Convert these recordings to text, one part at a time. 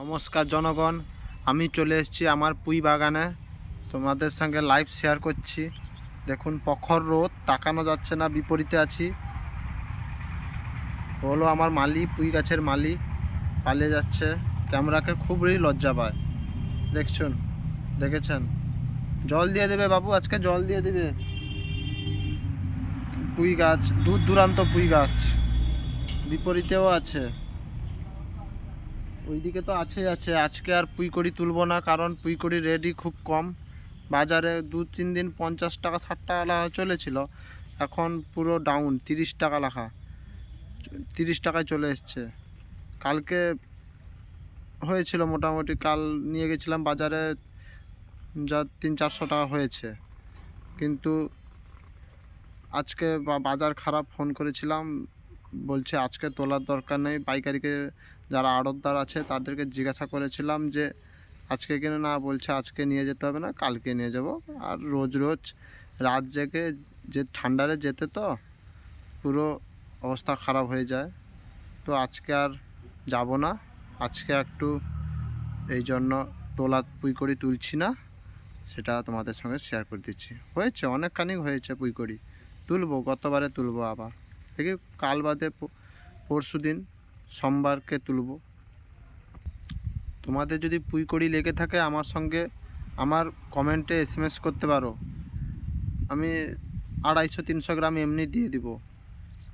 নমস্কার জনগণ, আমি চলে এসেছি আমার পুঁই বাগানে। তোমাদের সঙ্গে লাইভ শেয়ার করছি। দেখুন, প্রখর রোদ, তাকানো যাচ্ছে না, বিপরীতে আছি। হলো আমার মালি পুঁই গাছের মালি পালিয়ে যাচ্ছে। ক্যামেরাকে খুবই লজ্জা পায়। দেখছুন, দেখেছেন? জল দিয়ে দেবে বাবু, আজকে জল দিয়ে দেবে। পুঁই গাছ, দূর দূরান্ত পুঁই গাছ। বিপরীতেও আছে। ওইদিকে তো আছে আছে। আজকে আর পুঁইকড়ি তুলবো না, কারণ পুঁইকড়ি রেডি খুব কম। বাজারে দু তিন দিন পঞ্চাশ টাকা, ষাট টাকা লেখা চলেছিল। এখন পুরো ডাউন তিরিশ টাকা লেখা। তিরিশ টাকায় চলে এসছে। কালকে হয়েছিল মোটামুটি, কাল নিয়ে গেছিলাম বাজারে, যা তিন চারশো টাকা হয়েছে। কিন্তু আজকে বাজার খারাপ ফোন করেছিলাম। বলছে আজকে তোলার দরকার নেই, পাইকারিকে যারা আড়তদার আছে, তাদেরকে জিজ্ঞাসা করেছিলাম যে, আজকে কিনে না? বলছে, আজকে নিয়ে যেতে হবে না, কালকে নিয়ে যাব। আর রোজ রোজ রাত জেগে যে ঠান্ডারে যেতে তো, পুরো অবস্থা খারাপ হয়ে যায়। তো আজকে আর যাব না, আজকে একটু এই জন্য তোলা পুঁইকড়ি তুলছি না, সেটা তোমাদের সঙ্গে শেয়ার করে দিচ্ছি। হয়েছে অনেকখানি হয়েছে পুঁইকড়ি তুলবো, গতবারে তুলবো আবার। দেখি, কাল বাদে পরশু দিন সোমবারকে তুলব। তোমাদের যদি পুঁইকড়ি লেগে থাকে আমার সঙ্গে, আমার কমেন্টে এসএমএস করতে পারো। আমি আড়াইশো, তিনশো গ্রাম এমনি দিয়ে দিব।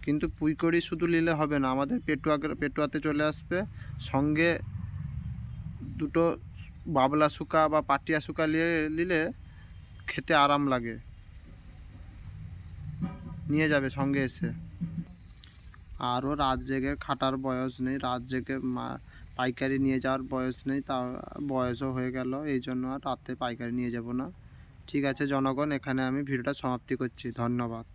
কিন্তু পুঁইকড়ি শুধু নিলে হবে না, আমাদের পেটুয়া পেটুয়াতে চলে আসবে। সঙ্গে দুটো বাবলা শুকা বা পাটিয়া শুকা নিয়ে, নিলে খেতে আরাম লাগে। নিয়ে যাবে সঙ্গে এসে। আরও রাত জেগে খাটার বয়স নেই, রাত জেগে পাইকারি নিয়ে যাওয়ার বয়স নেই, তা বয়সও হয়ে গেল, এই জন্য আর রাতে পাইকারি নিয়ে যাব না। ঠিক আছে জনগণ, এখানে আমি ভিডিওটা সমাপ্তি করছি, ধন্যবাদ।